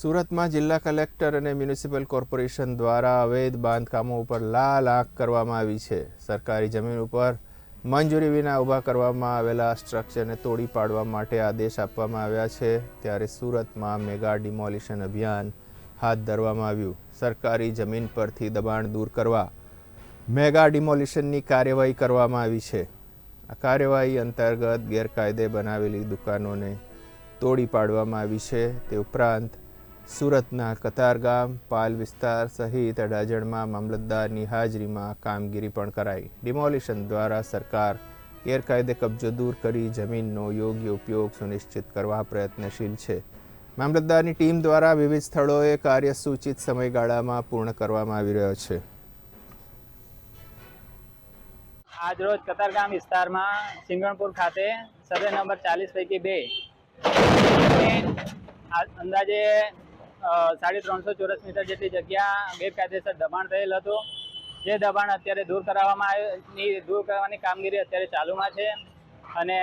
સુરતમાં જિલ્લા કલેક્ટર અને મ્યુનિસિપલ કોર્પોરેશન દ્વારા અવૈધ બાંધકામો ઉપર લાલ આંખ કરવામાં આવી છે. સરકારી જમીન ઉપર મંજૂરી વિના ઊભા કરવામાં આવેલા સ્ટ્રક્ચરને તોડી પાડવા માટે આદેશ આપવામાં આવ્યા છે. ત્યારે સુરતમાં મેગા ડિમોલિશન અભિયાન હાથ ધરવામાં આવ્યું. સરકારી જમીન પરથી દબાણ દૂર કરવા મેગા ડિમોલિશનની કાર્યવાહી કરવામાં આવી છે. આ કાર્યવાહી અંતર્ગત ગેરકાયદે બનાવેલી દુકાનોને તોડી પાડવામાં આવી છે. તે ઉપરાંત સુરતના કતારગામ પાલ વિસ્તાર સહિત અડાજણમાં મામલતદારની હાજરીમાં કામગીરી પણ કરાઈ. ડિમોલિશન દ્વારા સરકાર ગેરકાયદે કબજો દૂર કરી જમીનનો યોગ્ય ઉપયોગ સુનિશ્ચિત કરવા પ્રયત્નશીલ છે. મામલતદારની ટીમ દ્વારા વિવિધ સ્થળોએ કાર્ય સૂચિત સમયગાળામાં પૂર્ણ કરવામાં આવી રહ્યો છે. આજરોજ કતારગામ વિસ્તારમાં સિંગણપુર ખાતે સર્વે નંબર ચાલીસ પૈકી બે. અંદાજે સાડી ત્રણસો ચોરસ મીટર જેટલી જગ્યા ગેરકાયદેસર દબાણ થયેલ હતું. જે દબાણ અત્યારે દૂર કરાવવામાં આવ્યું દૂર કરવાની કામગીરી અત્યારે ચાલુમાં છે. અને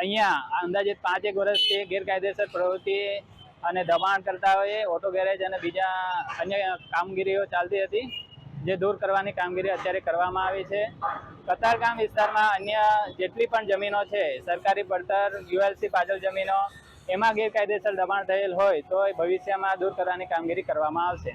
અહીંયા અંદાજે પાંચેક વર્ષથી ગેરકાયદેસર પ્રવૃત્તિ અને દબાણ કરતા હોય ઓટો ગેરેજ અને બીજા અન્ય કામગીરીઓ ચાલતી હતી, જે દૂર કરવાની કામગીરી અત્યારે કરવામાં આવી છે. કતારગામ વિસ્તારમાં અન્ય જેટલી પણ જમીનો છે, સરકારી પડતર યુએલસી પાછળ જમીનો એમાં ગેરકાયદેસર દબાણ થયેલ હોય તો ભવિષ્યમાં દૂર કરવાની કામગીરી કરવામાં આવશે.